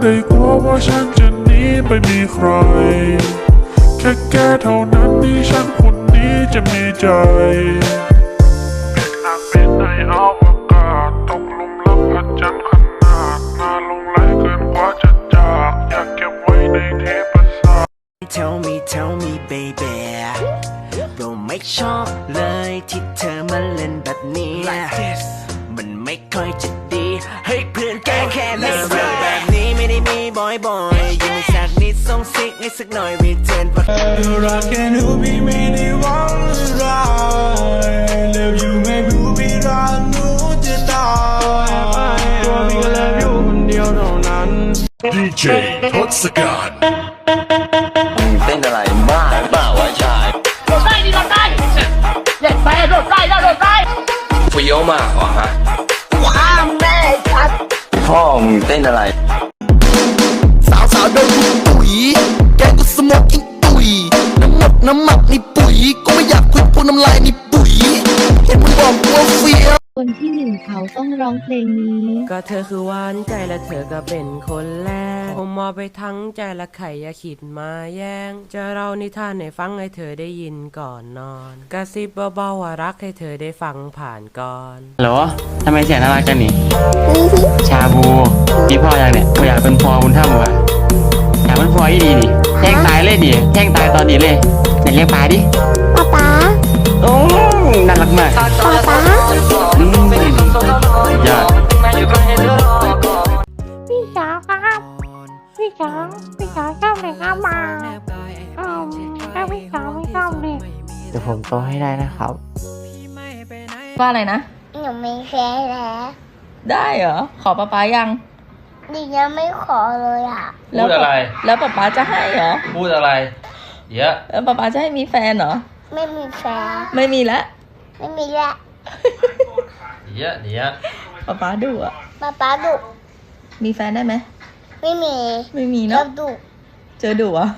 ได้กลัวว่าฉันจะหนีไปมีใคร แค่แกเท่านั้นที่ฉันคนนี้จะมีใจ เป็นนักบินในอวกาศตกหลุมรักพระจันทร์ขนาดน่าหลงไหลเกินกว่าจะจาก อยากเก็บไว้ในเทปประสาท Tell me tell me baby เราไม่ชอบเลยที่เธอมาเล่นแบบนี้ มันไม่ค่อยจะดี ให้เพื่อนแกล้งแค่เล่นเรื่องแบบนี้ ให้สักหน่อย return ปะรักแค่หนูพี่ไม่ได้หวังอะไร Love you ไม่รู้พี่รักหนูจะตายตัวพี่ก็ love you คนเดียวเท่านั้น DJ ทศกัณฐ์เต้นอะไรบ้าเปล่าวะชายโดดได้ดิโดดได้เด็กไปโดดได้แล้วโดดได้เฟี้ยวมากว่ะฮะว้ามแม่ชัดพ่อมึงเต้นอะไร หมดน้ำหมักนี่ปุ๋ยกูไม่อยากคุยพูดน้ำลายนี่ปุ๋ย เห็นมึงบอกกูว่าเฟี้ยวคนที่หนึ่งเขาต้องร้องเพลงนี้ ก็เธอคือหวานใจและเธอก็เป็นคนแรก ผมมอบไปทั้งใจและไข่อย่าขิดมาแย่ง จะเรานิทานให้ฟังให้เธอได้ยินก่อนนอน กระซิบเบาๆว่ารักให้เธอได้ฟังผ่านก่อนฮัลโหลทำไมเสียงน่ารักจังนี่ ชาบูมีพ่อยังเนี่ยกูอยากเป็นพ่อบุญธรรมว่ะอยากเป็นพ่อที่ดีนี่แท่งตาย เลยดิแท่งตายตอนนี้เลยไหนเรียกปลาดิป๊าป๊าโอ้น่ารักมากป๊าป๊าอืมยอดพี่จ๋าครับพี่จ๋าพี่จ๋าชอบเลยครับมาอืมถ้าพี่จ๋าไม่ชอบเลยเดี๋ยวผมโตให้ได้นะครับว่าอะไรนะหนูไม่แฟร์แล้วได้เหรอขอป๊าป๊ายัง ดิยังไม่ขอเลยอะแล้วพูดอะไร แล้วป๊าป๊าจะให้เหรอ พูดอะไรเดี๋ยวแล้วป๊าป๊าจะให้มีแฟนเหรอ ไม่มีแฟร์ไม่มีแล้วไม่มีละเดี๋ยวเดี๋ยวป๊าป๊าดุอะ ป๊าป๊าดุ มีแฟนได้ไหม ไม่มี ไม่มีชอเนาะบดุ เจอดุอะ